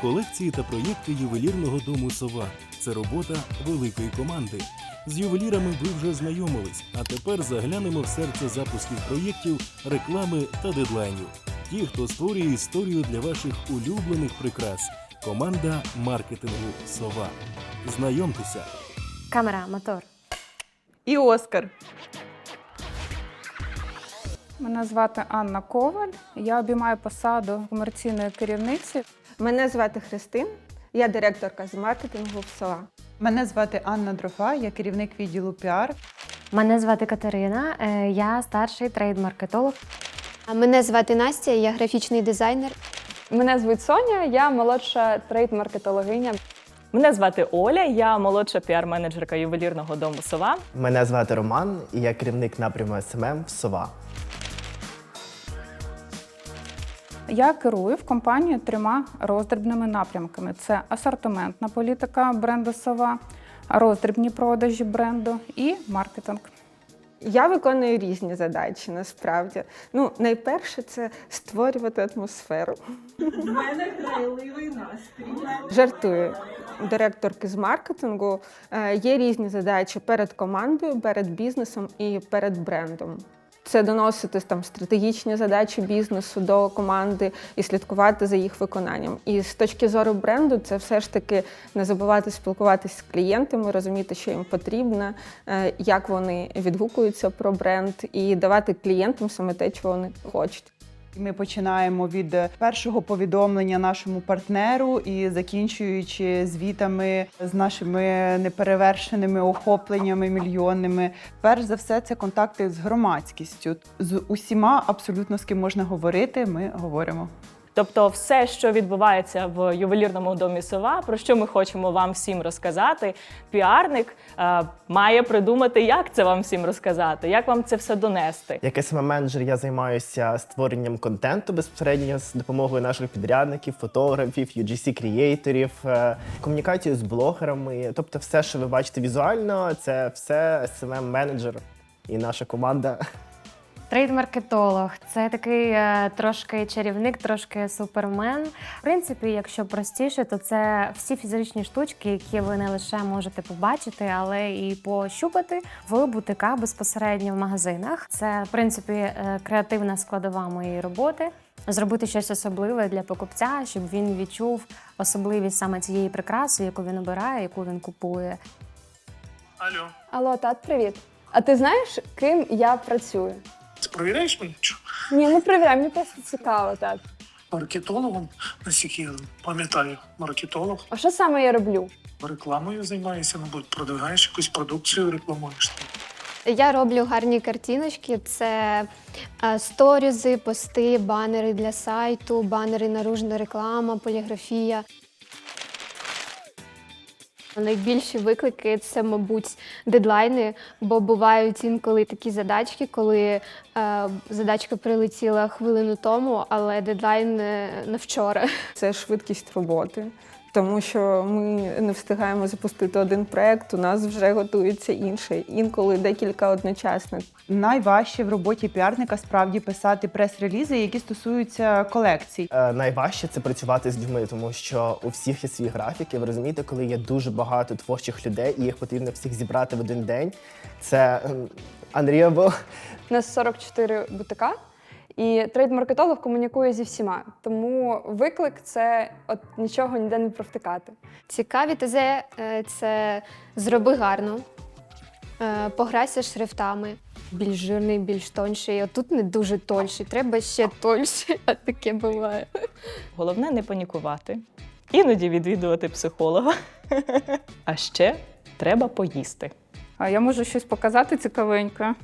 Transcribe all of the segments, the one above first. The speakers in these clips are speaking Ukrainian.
Колекції та проєкти ювелірного дому Сова це робота великої команди. З ювелірами ви вже знайомились, а тепер заглянемо в серце запусків проєктів, реклами та дедлайнів. Ті, хто створює історію для ваших улюблених прикрас. Команда маркетингу Сова. Знайомтеся. Камера, мотор. І Оскар. Мене звати Анна Коваль. Я обіймаю посаду комерційної керівниці. Мене звати Христин, я директорка з маркетингу в СОА. Мене звати Анна Дрофа, я керівник відділу піар. Мене звати Катерина, е, я старший трейд-маркетолог. А Мене звати Настя, я графічний дизайнер. Мене звуть Соня, я молодша трейд-маркетологиня. Мене звати Оля, я молодша піар-менеджерка ювелірного дому Сова. Мене звати Роман, і я керівник напряму СММ в Сова. Я керую в компанії трьома роздрібними напрямками: це асортиментна політика бренду Сова, роздрібні продажі бренду і маркетинг. Я виконую різні задачі насправді. Ну, найперше це створювати атмосферу. У мене грайливий настрій. Жартую. Директорки з маркетингу е, є різні задачі перед командою, перед бізнесом і перед брендом. Це доносити там стратегічні задачі бізнесу до команди і слідкувати за їх виконанням. І з точки зору бренду, це все ж таки не забувати спілкуватися з клієнтами, розуміти, що їм потрібно, е, як вони відгукуються про бренд, і давати клієнтам саме те, чого вони хочуть. Ми починаємо від першого повідомлення нашому партнеру і закінчуючи звітами з нашими неперевершеними охопленнями мільйонними. Перш за все, це контакти з громадськістю. З усіма абсолютно з ким можна говорити, ми говоримо. Тобто, все, що відбувається в ювелірному домі Сова, про що ми хочемо вам всім розказати, піарник е, має придумати, як це вам всім розказати, як вам це все донести. Як СММ-менеджер я займаюся створенням контенту безпосередньо з допомогою наших підрядників, фотографів, UGC-крієйторів, е, комунікацію з блогерами. Тобто, все, що ви бачите візуально, це все SMM-менеджер і наша команда. Трейд-маркетолог це такий е, трошки чарівник, трошки супермен. В принципі, якщо простіше, то це всі фізичні штучки, які ви не лише можете побачити, але і пощупати в бутиках безпосередньо в магазинах. Це в принципі е, креативна складова моєї роботи. Зробити щось особливе для покупця, щоб він відчув особливість саме цієї прикраси, яку він обирає, яку він купує. Алло, Алло, тат, привіт. А ти знаєш, ким я працюю? Ти провіряєш мене? Що? Ні, не перевіряй, мені просто цікаво, так. Маркетологом, наскільки я пам'ятаю, маркетолог. А що саме я роблю? Рекламою займаєшся, мабуть, продвигаєш якусь продукцію, рекламуєш. Я роблю гарні картиночки. Це е, сторізи, пости, банери для сайту, банери наружна реклама, поліграфія. Найбільші виклики це, мабуть, дедлайни, бо бувають інколи такі задачки, коли е, задачка прилетіла хвилину тому, але дедлайн е, на вчора. Це швидкість роботи. Тому що ми не встигаємо запустити один проект, у нас вже готується інший, інколи декілька одночасно. Найважче в роботі піарника справді писати прес-релізи, які стосуються колекцій. Е, найважче це працювати з людьми, тому що у всіх є свій графік. І ви розумієте, коли є дуже багато творчих людей, і їх потрібно всіх зібрати в один день. Це ем, unreal. У нас 44 бутика, і трейд-маркетолог комунікує зі всіма. Тому виклик це от нічого ніде не провтикати. Цікаві ТЗ е, це зроби гарно, е, пограйся шрифтами. Більш жирний, більш тонший. Отут не дуже тонший, треба ще тонший, а таке буває. Головне не панікувати, іноді відвідувати психолога. А ще треба поїсти. А я можу щось показати цікавеньке.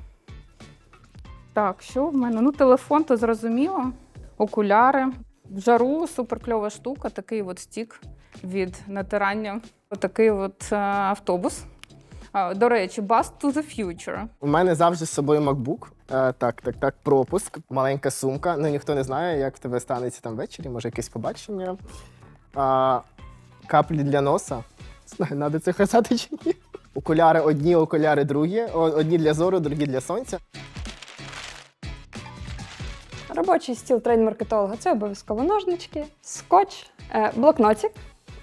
Так, що в мене? Ну, телефон, то зрозуміло. Окуляри. В жару суперкльова штука, такий от стік від натирання. Отакий от е, автобус. До речі, Bus to the Future. У мене завжди з собою MacBook. Е, так, так, так, пропуск, маленька сумка. Ну ніхто не знає, як в тебе станеться там ввечері, може якесь побачення. А, каплі для носа. Знаю, треба це казати чи ні. Окуляри одні, окуляри другі. Одні для зору, другі для сонця. Робочий стіл трейд-маркетолога це обов'язково ножнички, скотч, е, блокнотик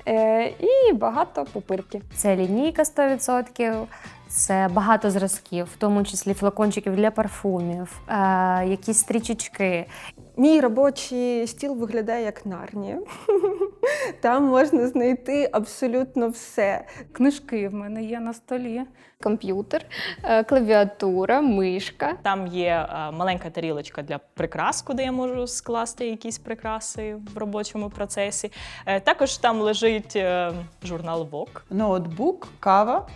е, і багато пупирки. Це лінійка 100%, це багато зразків, в тому числі флакончиків для парфумів, е, якісь стрічечки. Мій робочий стіл виглядає як нарнія. Там можна знайти абсолютно все. Книжки в мене є на столі. Комп'ютер, е, клавіатура, мишка. Там є е, маленька тарілочка для прикрас, куди я можу скласти якісь прикраси в робочому процесі. Е, Також там лежить журнал Vogue. Ноутбук, кава,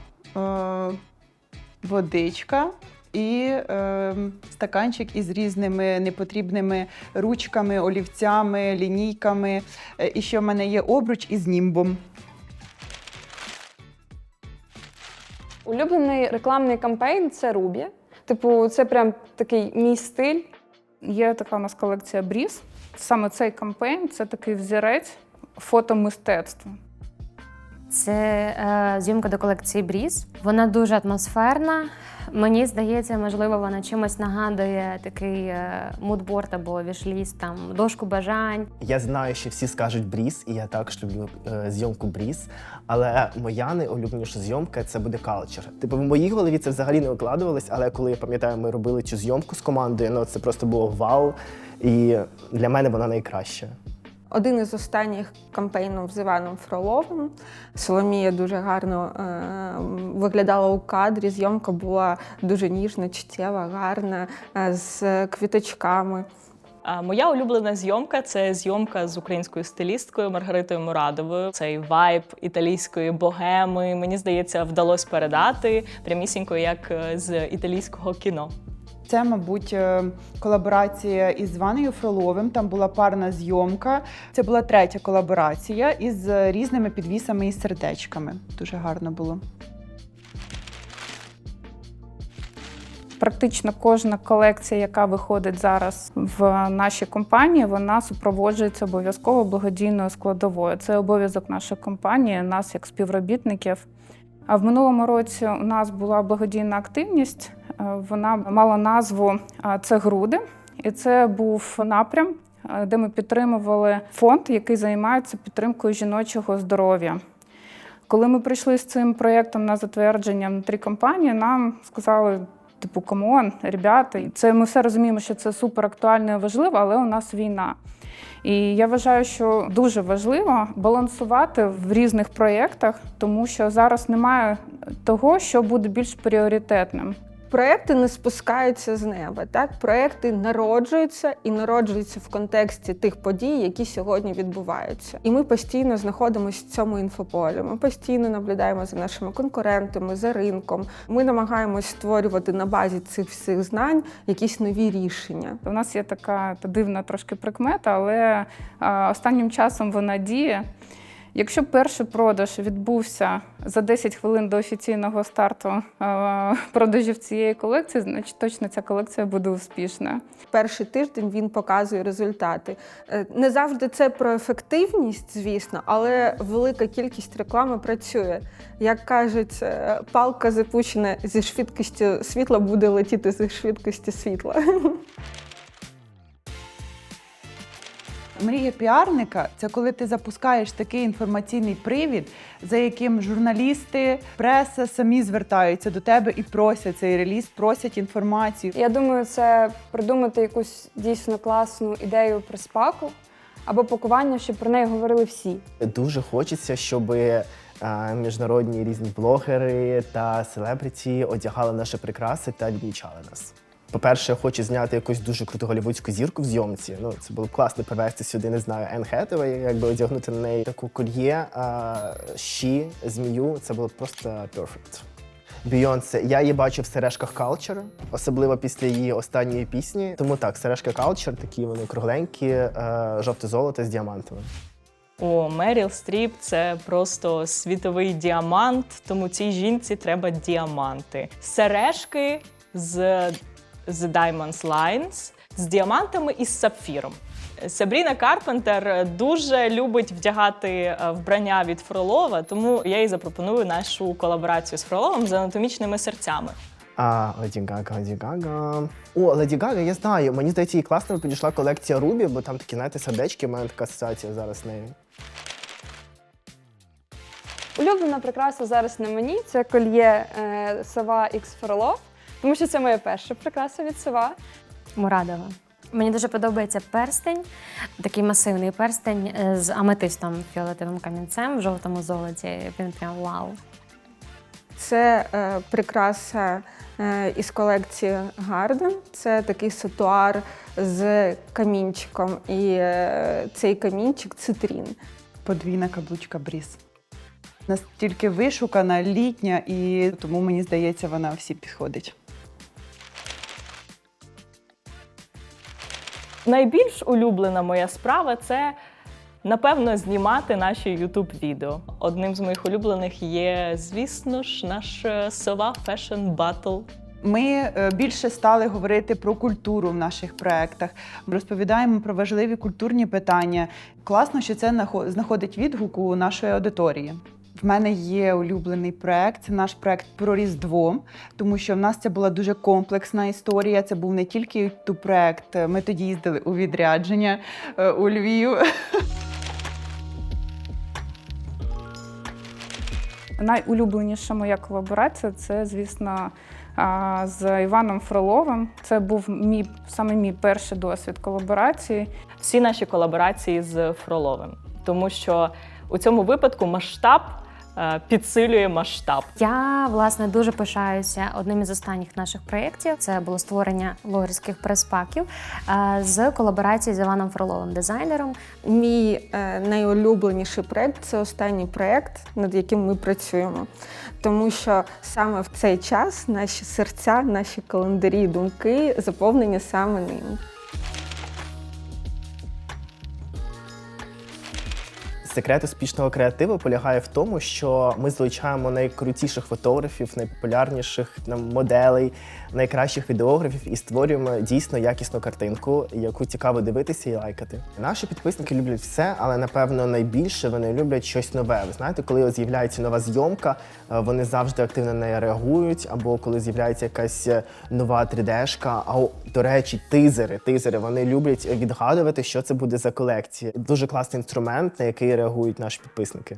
водичка і е, стаканчик із різними непотрібними ручками, олівцями, лінійками. Е, І ще в мене є обруч із німбом. Улюблений рекламний кампейн це Рубі. Типу, це прям такий мій стиль. Є така у нас колекція Бріз. Саме цей кампейн це такий взірець фотомистецтва. Це е, зйомка до колекції Бріз. Вона дуже атмосферна. Мені здається, можливо, вона чимось нагадує такий е, мудборд або вішліст, там дошку бажань. Я знаю, що всі скажуть бріз, і я також люблю е, зйомку бріз. Але моя найулюбленіша зйомка це буде калчер. Типу, в моїй голові це взагалі не укладувалось, але коли я пам'ятаю, ми робили цю зйомку з командою, ну це просто було вау. І для мене вона найкраща. Один із останніх кампейнів з Іваном Фроловим. Соломія дуже гарно е, виглядала у кадрі. Зйомка була дуже ніжна, чуттєва, гарна, е, з квіточками. А Моя улюблена зйомка це зйомка з українською стилісткою Маргаритою Мурадовою. Цей вайб італійської богеми. Мені здається, вдалося передати прямісінько як е, з італійського кіно. Це, мабуть, е, колаборація із Іваною Фроловим. Там була парна зйомка. Це була третя колаборація із е, різними підвісами і сердечками. Дуже гарно було. Практично кожна колекція, яка виходить зараз в нашій компанії, вона супроводжується обов'язково благодійною складовою. Це обов'язок нашої компанії, нас як співробітників. А в минулому році у нас була благодійна активність. Е, Вона мала назву е, Це груди, і це був напрям, е, де ми підтримували фонд, який займається підтримкою жіночого здоров'я. Коли ми прийшли з цим проєктом на затвердження внутрі компанії, нам сказали. Типу, камон, ребята, це ми все розуміємо, що це супер актуально і важливо, але у нас війна. І я вважаю, що дуже важливо балансувати в різних проєктах, тому що зараз немає того, що буде більш пріоритетним. Проекти не спускаються з неба. Так, проекти народжуються і народжуються в контексті тих подій, які сьогодні відбуваються. І ми постійно знаходимося в цьому інфополі. Ми постійно наблюдаємо за нашими конкурентами, за ринком. Ми намагаємось створювати на базі цих всіх знань якісь нові рішення. У нас є така дивна трошки прикмета, але останнім часом вона діє. Якщо перший продаж відбувся за 10 хвилин до офіційного старту продажів цієї колекції, значить точно ця колекція буде успішна. Перший тиждень він показує результати. Е, Не завжди це про ефективність, звісно, але велика кількість реклами працює. Як кажуть, е, палка запущена зі швидкістю світла буде летіти зі швидкості світла. Мрія піарника це коли ти запускаєш такий інформаційний привід, за яким журналісти, преса самі звертаються до тебе і просять цей реліз, просять інформацію. Я думаю, це придумати якусь дійсно класну ідею про спаку або пакування, щоб про неї говорили всі. Дуже хочеться, щоб е, міжнародні різні блогери та селебриті одягали наші прикраси та відмічали нас. По-перше, я хочу зняти якусь дуже круту голівудську зірку в зйомці. Ну, це було б класно привезти сюди, не знаю, Енн Хетевей, якби одягнути на неї таку кольє, а, щі, змію. Це було б просто перфект. Бійонсе, я її бачу в сережках Culture, особливо після її останньої пісні. Тому так, сережки Culture, такі вони кругленькі, е, жовте золото з діамантами. О, Меріл Стріп це просто світовий діамант, тому цій жінці треба діаманти. Сережки з The Diamonds Lines з діамантами і з сапфіром. Сабріна Карпентер дуже любить вдягати е, вбрання від Фролова, тому я їй запропоную нашу колаборацію з Фроловим з анатомічними серцями. А, Леді Гага, Леді Гага. О, Леді Гага, я знаю. Мені здається, їй класно підійшла колекція Рубі, бо там такі, знаєте, сердечки, в мене така асоціація зараз з нею. Улюблена прикраса зараз на мені це кольє е, сова X Фролов, тому що це моя перша прикраса від сова. Мурадова. Мені дуже подобається перстень, такий масивний перстень е, з аметистом фіолетовим камінцем в жовтому золоті. Він прям вау. Це е, прикраса е, із колекції Garden. Це такий сатуар з камінчиком. І е, цей камінчик цитрін. Подвійна каблучка бріз. Настільки вишукана, літня, і тому мені здається, вона всі підходить. Найбільш улюблена моя справа це. Напевно, знімати наші youtube відео. Одним з моїх улюблених є, звісно ж, наш е, сова Fashion Battle. Ми е, більше стали говорити про культуру в наших проєктах, розповідаємо про важливі культурні питання. Класно, що це нахо- знаходить відгук у нашої аудиторії. В мене є улюблений проект. Це наш проект про Різдво, тому що в нас це була дуже комплексна історія. Це був не тільки youtube проект. Ми тоді їздили у відрядження е, у Львів. Найулюбленіша моя колаборація це, звісно, з Іваном Фроловим. Це був мій саме мій перший досвід колаборації. Всі наші колаборації з Фроловим, тому що у цьому випадку масштаб е, підсилює масштаб. Я власне дуже пишаюся одним із останніх наших проєктів. Це було створення блогерських прес-паків е, з колаборації з Іваном Фроловим, дизайнером. Мій е, найулюбленіший проект це останній проект, над яким ми працюємо. Тому що саме в цей час наші серця, наші календарі, думки заповнені саме ним. Секрет успішного креативу полягає в тому, що ми залучаємо найкрутіших фотографів, найпопулярніших нам моделей, найкращих відеографів і створюємо дійсно якісну картинку, яку цікаво дивитися і лайкати. Наші підписники люблять все, але напевно найбільше вони люблять щось нове. Ви знаєте, коли з'являється нова зйомка, е, вони завжди активно на неї реагують, або коли з'являється якась е, нова 3D-шка. А до речі, тизери. Тизери вони люблять відгадувати, що це буде за колекція. Дуже класний інструмент, на який реагують наші підписники.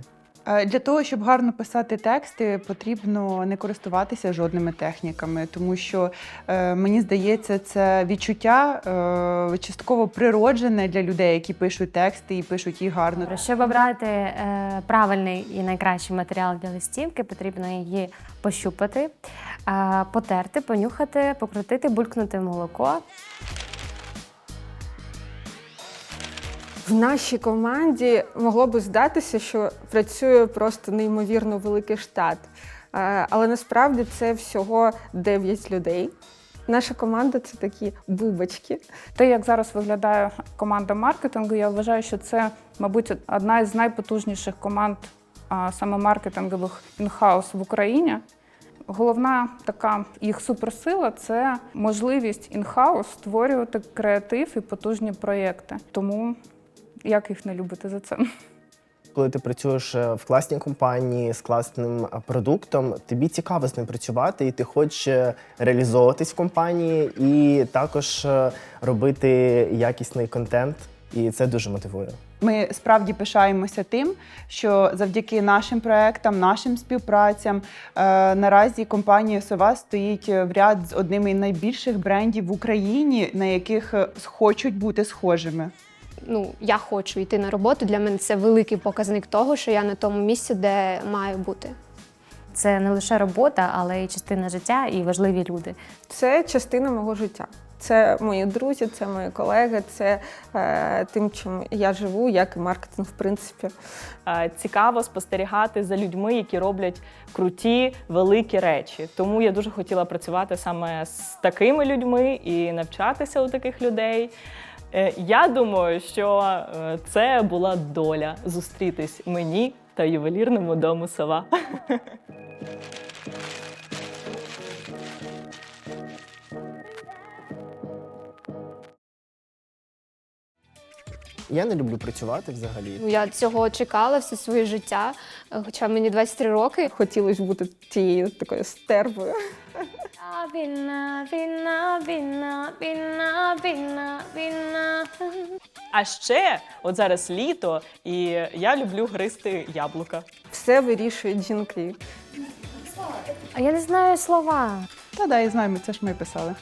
Е, Для того, щоб гарно писати тексти, потрібно не користуватися жодними техніками, тому що е, мені здається, це відчуття е, частково природжене для людей, які пишуть тексти і пишуть їх гарно. Щоб обрати правильний і найкращий матеріал для листівки, потрібно її пощупати, потерти, понюхати, покрутити, булькнути в молоко. В нашій команді могло би здатися, що працює просто неймовірно великий штат. Е, Але насправді це всього 9 людей. Наша команда це такі бубочки. Те, як зараз виглядає команда маркетингу, я вважаю, що це, мабуть, одна із найпотужніших команд саме маркетингових інхаус в Україні. Головна така їх суперсила це можливість інхаус створювати креатив і потужні проєкти. Тому як їх не любити за це? Коли ти працюєш е, в класній компанії з класним е, продуктом, тобі цікаво з ним працювати, і ти хочеш е, реалізовуватись в компанії і також робити якісний контент. І це дуже мотивує. Ми справді пишаємося тим, що завдяки нашим проектам, нашим співпрацям е, наразі компанія Сова стоїть в ряд з одними із найбільших брендів в Україні, на яких хочуть бути схожими. Ну, я хочу йти на роботу. Для мене це великий показник того, що я на тому місці, де маю бути. Це не лише робота, але й частина життя і важливі люди. Це частина мого життя. Це мої друзі, це мої колеги, це е, тим, чим я живу, як і маркетинг, в принципі. Е, Цікаво спостерігати за людьми, які роблять круті, великі речі. Тому я дуже хотіла працювати саме з такими людьми і навчатися у таких людей. Е, Я думаю, що е, це була доля зустрітись мені та ювелірному дому сова. Я не люблю працювати взагалі. Ну, я цього чекала все своє життя, е, хоча мені 23 роки. Хотілося б бути тією такою стервою. Війна, війна, війна, війна, війна, війна. А ще, от зараз літо, і я люблю гристи яблука. Все вирішують жінки. А я не знаю слова. Та да, я знаю, це ж ми писали.